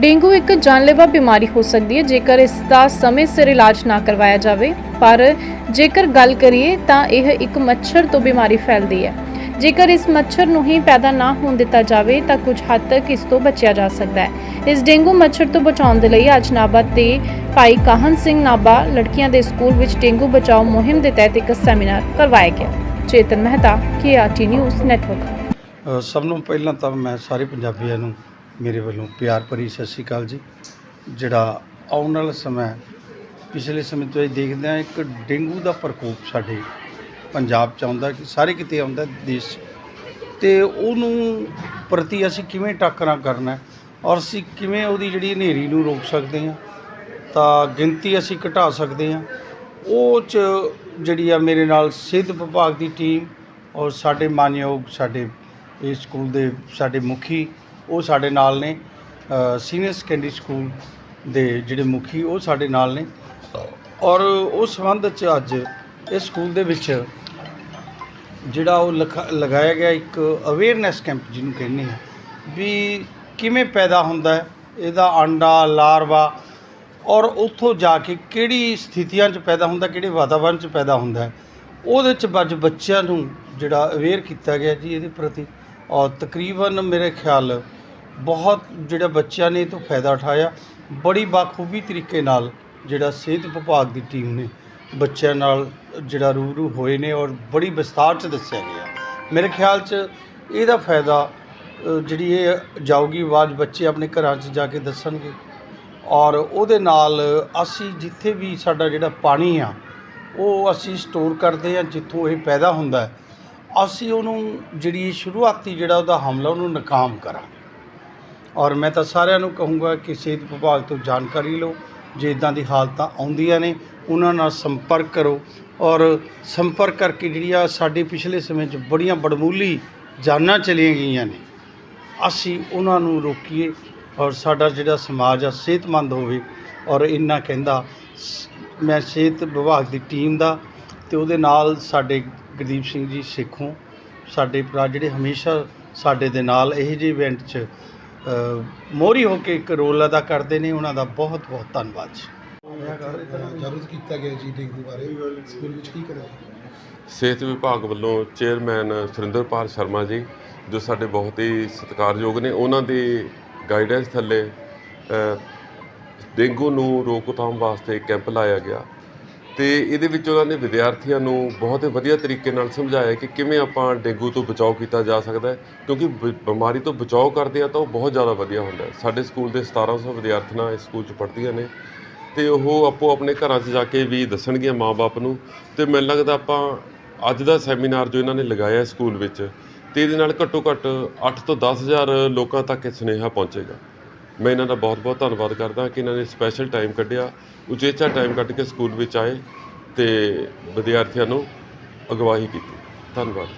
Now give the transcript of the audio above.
Dengue ਇੱਕ ਜਾਨਲੇਵਾ ਬਿਮਾਰੀ ਹੋ ਸਕਦੀ ਹੈ, ਜੇਕਰ ਇਸ ਦਾ ਸਮੇਂ ਸਿਰ ਇਲਾਜ ਨਾ ਕਰਵਾਇਆ ਜਾਵੇ। ਪਰ ਜੇਕਰ ਗੱਲ ਕਰੀਏ ਤਾਂ ਇਹ ਇੱਕ ਮੱਛਰ ਤੋਂ ਬਿਮਾਰੀ ਫੈਲਦੀ ਹੈ। ਜੇਕਰ ਇਸ ਮੱਛਰ ਨੂੰ ਹੀ ਪੈਦਾ ਨਾ ਹੋਣ ਦਿੱਤਾ ਜਾਵੇ, ਤਾਂ ਕੁਝ ਹੱਦ ਤੱਕ ਇਸ ਤੋਂ ਬਚਿਆ ਜਾ ਸਕਦਾ ਹੈ। ਇਸ ਡੇਂਗੂ ਮੱਛਰ ਤੋਂ ਬਚਾਉਣ ਦੇ ਲਈ ਅੱਜ ਨਾਭਾ ਤੇ ਭਾਈ ਕਾਹਨ ਸਿੰਘ ਨਾਭਾ ਲੜਕੀਆਂ ਦੇ ਸਕੂਲ ਵਿੱਚ ਡੇਂਗੂ ਬਚਾਓ ਮੁਹਿੰਮ ਦੇ ਤਹਿਤ ਇੱਕ ਸੈਮੀਨਾਰ ਕਰਵਾਇਆ ਗਿਆ। Chetan Mehta KRT news network ਸਭ ਨੂੰ ਪਹਿਲਾਂ ਤਾਂ ਮੈਂ, ਸਾਰੇ ਪੰਜਾਬੀਆਂ ਨੂੰ ਮੇਰੇ ਵੱਲੋਂ ਪਿਆਰ ਭਰੀ ਸਤਿ ਸ਼੍ਰੀ ਅਕਾਲ ਜੀ ਜਿਹੜਾ ਆਉਣ ਵਾਲਾ ਸਮਾਂ ਪਿਛਲੇ ਸਮੇਂ ਤੋਂ ਇਹ ਦੇਖਦੇ ਹਾਂ, ਇੱਕ ਡੇਂਗੂ ਦਾ ਪ੍ਰਕੋਪ ਸਾਡੇ ਪੰਜਾਬ ਚ ਆਉਂਦਾ ਕਿ ਸਾਰੇ ਕਿਤੇ ਆਉਂਦਾ ਦੇਸ਼ 'ਚ। ਤੇ ਉਹਨੂੰ ਪ੍ਰਤੀ ਅਸੀਂ ਕਿਵੇਂ ਟਾਕਰਾ ਕਰਨਾ ਔਰ ਅਸੀਂ ਕਿਵੇਂ ਉਹਦੀ ਜਿਹੜੀ ਹਨੇਰੀ ਨੂੰ ਰੋਕ ਸਕਦੇ ਹਾਂ, ਤਾਂ ਗਿਣਤੀ ਅਸੀਂ ਘਟਾ ਸਕਦੇ ਹਾਂ ਉਹ ਚ ਜਿਹੜੀ ਆ ਮੇਰੇ ਨਾਲ ਸਿਹਤ ਵਿਭਾਗ ਦੀ ਟੀਮ ਔਰ ਸਾਡੇ ਮਾਨਯੋਗ ਸਾਡੇ ਇਸ ਸਕੂਲ ਦੇ ਸਾਡੇ ਮੁਖੀ ਉਹ ਸਾਡੇ ਨਾਲ ਨੇ ਸੀਨੀਅਰ ਸੈਕੰਡਰੀ ਸਕੂਲ ਦੇ ਜਿਹੜੇ ਮੁਖੀ, ਉਹ ਸਾਡੇ ਨਾਲ ਨੇ। ਔਰ ਉਸ ਸੰਬੰਧ ਚ ਅੱਜ ਇਸ ਸਕੂਲ ਦੇ ਵਿੱਚ ਜਿਹੜਾ ਉਹ ਲਖਾ- ਲਗਾਇਆ ਗਿਆ ਇੱਕ ਅਵੇਅਰਨੈਸ ਕੈਂਪ ਜਿਹਨੂੰ ਕਹਿੰਦੇ ਆ, ਵੀ ਕਿਵੇਂ ਪੈਦਾ ਹੁੰਦਾ ਹੈ, ਇਹਦਾ ਅੰਡਾ, ਲਾਰਵਾ ਔਰ ਉੱਥੋਂ ਜਾ ਕੇ ਕਿਹੜੀ ਸਥਿਤੀਆਂ 'ਚ ਪੈਦਾ ਹੁੰਦਾ, ਕਿਹੜੇ ਵਾਤਾਵਰਣ 'ਚ ਪੈਦਾ ਹੁੰਦਾ ਹੈ, ਉਹਦੇ 'ਚ ਅੱਜ ਬੱਚਿਆਂ ਨੂੰ ਜਿਹੜਾ ਅਵੇਅਰ ਕੀਤਾ ਗਿਆ ਜੀ, ਇਹਦੇ ਪ੍ਰਤੀ ਔਰ ਤਕਰੀਬਨ ਮੇਰੇ ਖਿਆਲ ਬਹੁਤ ਜਿਹੜਾ ਬੱਚਿਆਂ ਨੇ ਇਹ ਤੋਂ ਫਾਇਦਾ ਉਠਾਇਆ। ਬੜੀ ਬਾਖੂਬੀ ਤਰੀਕੇ ਨਾਲ ਜਿਹੜਾ ਸਿਹਤ ਵਿਭਾਗ ਦੀ ਟੀਮ ਨੇ ਬੱਚਿਆਂ ਨਾਲ ਜਿਹੜਾ ਰੂਬਰੂ ਹੋਏ ਨੇ ਔਰ ਬੜੀ ਵਿਸਤਾਰ 'ਚ ਦੱਸਿਆ ਗਿਆ। ਮੇਰੇ ਖਿਆਲ 'ਚ ਇਹਦਾ ਫਾਇਦਾ ਜਿਹੜੀ ਇਹ ਜਾਊਗੀ ਆਵਾਜ਼ ਬੱਚੇ ਆਪਣੇ ਘਰਾਂ 'ਚ ਜਾ ਕੇ ਦੱਸਣਗੇ। ਔਰ ਉਹਦੇ ਨਾਲ ਅਸੀਂ ਜਿੱਥੇ ਵੀ ਸਾਡਾ ਜਿਹੜਾ ਪਾਣੀ ਆ, ਉਹ ਅਸੀਂ ਸਟੋਰ ਕਰਦੇ ਹਾਂ ਜਿੱਥੋਂ ਇਹ ਪੈਦਾ ਹੁੰਦਾ ਅਸੀਂ ਉਹਨੂੰ ਜਿਹੜੀ ਸ਼ੁਰੂਆਤੀ ਜਿਹੜਾ ਉਹਦਾ ਹਮਲਾ, ਉਹਨੂੰ ਨਾਕਾਮ ਕਰਾਂਗੇ। ਔਰ ਮੈਂ ਤਾਂ ਸਾਰਿਆਂ ਨੂੰ ਕਹੂੰਗਾ ਕਿ ਸਿਹਤ ਵਿਭਾਗ ਤੋਂ ਜਾਣਕਾਰੀ ਲਓ, ਜੇ ਇਦਾਂ ਦੀ ਹਾਲਤਾਂ ਆਉਂਦੀਆਂ ਨੇ, ਉਹਨਾਂ ਨਾਲ ਸੰਪਰਕ ਕਰੋ ਔਰ ਸੰਪਰਕ ਕਰਕੇ ਜਿਹੜੀਆਂ ਸਾਡੇ ਪਿਛਲੇ ਸਮੇਂ 'ਚ ਬੜੀਆਂ ਬੜਮੂਲੀ ਜਾਨਾਂ ਚਲੀਆਂ ਗਈਆਂ ਨੇ, ਅਸੀਂ ਉਹਨਾਂ ਨੂੰ ਰੋਕੀਏ ਔਰ ਸਾਡਾ ਜਿਹੜਾ ਸਮਾਜ ਆ ਸਿਹਤਮੰਦ ਹੋਵੇ ਔਰ ਇੰਨਾ ਕਹਿੰਦਾ, ਮੈਂ ਸਿਹਤ ਵਿਭਾਗ ਦੀ ਟੀਮ ਦਾ ਤੇ ਉਹਦੇ ਨਾਲ ਸਾਡੇ ਗੁਰਦੀਪ ਸਿੰਘ ਜੀ ਸਿੱਖੋਂ ਸਾਡੇ ਭਰਾ ਜਿਹੜੇ ਹਮੇਸ਼ਾ ਸਾਡੇ ਦੇ ਨਾਲ ਇਹ ਜਿਹੇ ਇਵੈਂਟ 'ਚ ਮੋਰੀ ਹੋ ਕੇ ਇੱਕ ਰੋਲ ਅਦਾ ਕਰਦੇ ਨੇ ਉਹਨਾਂ ਦਾ ਬਹੁਤ ਬਹੁਤ ਧੰਨਵਾਦ ਜੀ। ਜਾਗਰੂਕ ਕੀਤਾ ਗਿਆ ਜੀ ਡੇਂਗੂ ਬਾਰੇ। ਸਕੂਲ ਵਿੱਚ ਕੀ ਕਰਿਆ? ਸਿਹਤ ਵਿਭਾਗ ਵੱਲੋਂ ਚੇਅਰਮੈਨ ਸੁਰਿੰਦਰਪਾਲ ਸ਼ਰਮਾ ਜੀ ਜੋ ਸਾਡੇ ਬਹੁਤ ਹੀ ਸਤਿਕਾਰਯੋਗ ਨੇ ਉਹਨਾਂ ਦੀ ਗਾਈਡੈਂਸ ਥੱਲੇ ਡੇਂਗੂ ਨੂੰ ਰੋਕਥਾਮ ਵਾਸਤੇ ਕੈਂਪ ਲਾਇਆ ਗਿਆ। ਅਤੇ ਇਹਦੇ ਵਿੱਚ ਉਹਨਾਂ ਨੇ ਵਿਦਿਆਰਥੀਆਂ ਨੂੰ ਬਹੁਤ ਵਧੀਆ ਤਰੀਕੇ ਨਾਲ ਸਮਝਾਇਆ ਕਿ ਕਿਵੇਂ ਆਪਾਂ ਡੇਂਗੂ ਤੋਂ ਬਚਾਓ ਕੀਤਾ ਜਾ ਸਕਦਾ ਕਿਉਂਕਿ ਬ- ਬਿਮਾਰੀ ਤੋਂ ਬਚਾਓ ਕਰਦੇ ਆ ਤਾਂ ਉਹ ਬਹੁਤ ਜ਼ਿਆਦਾ ਵਧੀਆ ਹੁੰਦਾ ਸਾਡੇ ਸਕੂਲ ਦੇ 1700 ਵਿਦਿਆਰਥਣਾਂ ਇਸ ਸਕੂਲ 'ਚ ਪੜ੍ਹਦੀਆਂ ਨੇ ਅਤੇ ਉਹ ਆਪੋ ਆਪਣੇ ਘਰਾਂ 'ਚ ਜਾ ਕੇ ਵੀ ਦੱਸਣਗੀਆਂ ਮਾਪੇ ਨੂੰ ਅਤੇ ਮੈਨੂੰ ਲੱਗਦਾ ਆਪਾਂ ਅੱਜ ਦਾ ਸੈਮੀਨਾਰ ਜੋ ਇਹਨਾਂ ਨੇ ਲਗਾਇਆ ਸਕੂਲ ਵਿੱਚ ਅਤੇ ਇਹਦੇ ਨਾਲ ਘੱਟੋ ਘੱਟ 8 ਤੋਂ 10000 ਲੋਕਾਂ ਤੱਕ ਇਹ ਸੁਨੇਹਾ ਪਹੁੰਚੇਗਾ। ਮੈਂ ਇਹਨਾਂ ਦਾ ਬਹੁਤ ਬਹੁਤ ਧੰਨਵਾਦ ਕਰਦਾ ਕਿ ਇਹਨਾਂ ਨੇ ਸਪੈਸ਼ਲ ਟਾਈਮ ਕੱਢਿਆ। ਉਚੇਚਾ ਟਾਈਮ ਕੱਢ ਕੇ ਸਕੂਲ ਵਿੱਚ ਆਏ ਤੇ ਵਿਦਿਆਰਥੀਆਂ ਨੂੰ ਅਗਵਾਈ ਕੀਤੀ। ਧੰਨਵਾਦ।